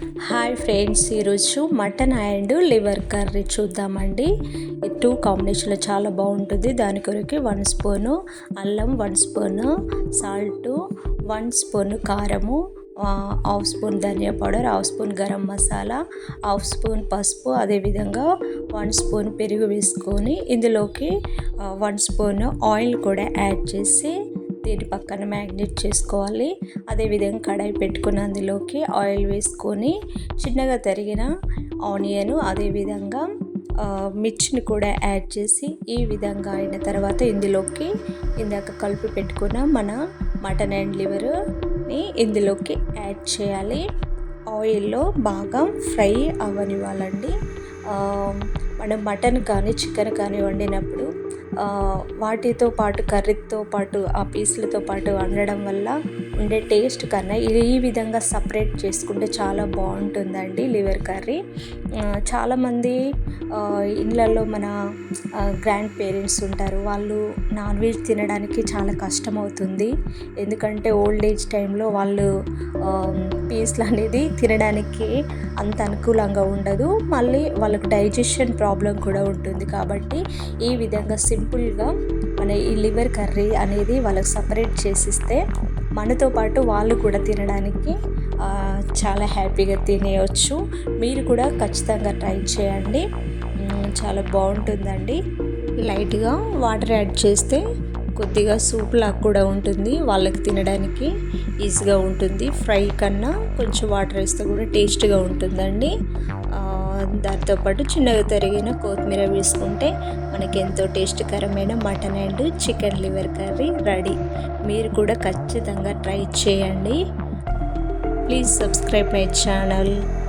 Hi friends ఈరోజు mutton and liver curry చూద్దామండి. ఈ టూ కాంబినేషన్లో చాలా బాగుంటుంది. దాని కొరకు వన్ స్పూను అల్లం one spoon salt one spoon కారము half spoon dhaniya powder half spoon garam masala half spoon పసుపు అదేవిధంగా వన్ స్పూన్ పెరుగు వేసుకొని ఇందులోకి వన్ స్పూన్ ఆయిల్ కూడా యాడ్ చేసి దీని పక్కన మ్యాగ్నెట్ చేసుకోవాలి. అదేవిధంగా కడాయి పెట్టుకుని అందులోకి ఆయిల్ వేసుకొని చిన్నగా తరిగిన ఆనియన్ అదేవిధంగా మిర్చిని కూడా యాడ్ చేసి ఈ విధంగా అయిన తర్వాత ఇందులోకి ఇందాక కలిపి పెట్టుకున్న మన మటన్ అండ్ లివర్ని ఇందులోకి యాడ్ చేయాలి. ఆయిల్లో బాగా ఫ్రై అవ్వనివ్వాలండి. మనం మటన్ కానీ చికెన్ కానీ వండినప్పుడు వాటితో పాటు కర్రీతో పాటు ఆ పీసులతో పాటు వండడం వల్ల ఉండే టేస్ట్ కన్నా ఇది ఈ విధంగా సపరేట్ చేసుకుంటే చాలా బాగుంటుందండి లివర్ కర్రీ. చాలామంది ఇళ్ళల్లో మన గ్రాండ్ పేరెంట్స్ ఉంటారు. వాళ్ళు నాన్ వెజ్ తినడానికి చాలా కష్టం అవుతుంది ఎందుకంటే ఓల్డ్ ఏజ్ టైంలో వాళ్ళు పీస్లు అనేది తినడానికి అంత అనుకూలంగా ఉండదు. మళ్ళీ వాళ్ళకు డైజెషన్ ప్రాబ్లం కూడా ఉంటుంది. కాబట్టి ఈ విధంగా సింపుల్గా మన ఈ లివర్ కర్రీ అనేది వాళ్ళకి సపరేట్ చేసిస్తే మనతో పాటు వాళ్ళు కూడా తినడానికి చాలా హ్యాపీగా తినేయచ్చు. మీరు కూడా ఖచ్చితంగా ట్రై చేయండి. చాలా బాగుంటుందండి. లైట్గా వాటర్ యాడ్ చేస్తే కొద్దిగా సూప్ లాగా కూడా ఉంటుంది. వాళ్ళకి తినడానికి ఈజీగా ఉంటుంది. ఫ్రై కన్నా కొంచెం వాటర్ వేస్తే కూడా టేస్ట్గా ఉంటుందండి. ఆ, దాంతోపాటు చిన్నగా తరిగిన కొత్తిమీర వేసుకుంటే మనకి ఎంతో టేస్ట్కరమైన mutton and chicken liver curry ready. మీరు కూడా ఖచ్చితంగా ట్రై చేయండి. Please subscribe my channel.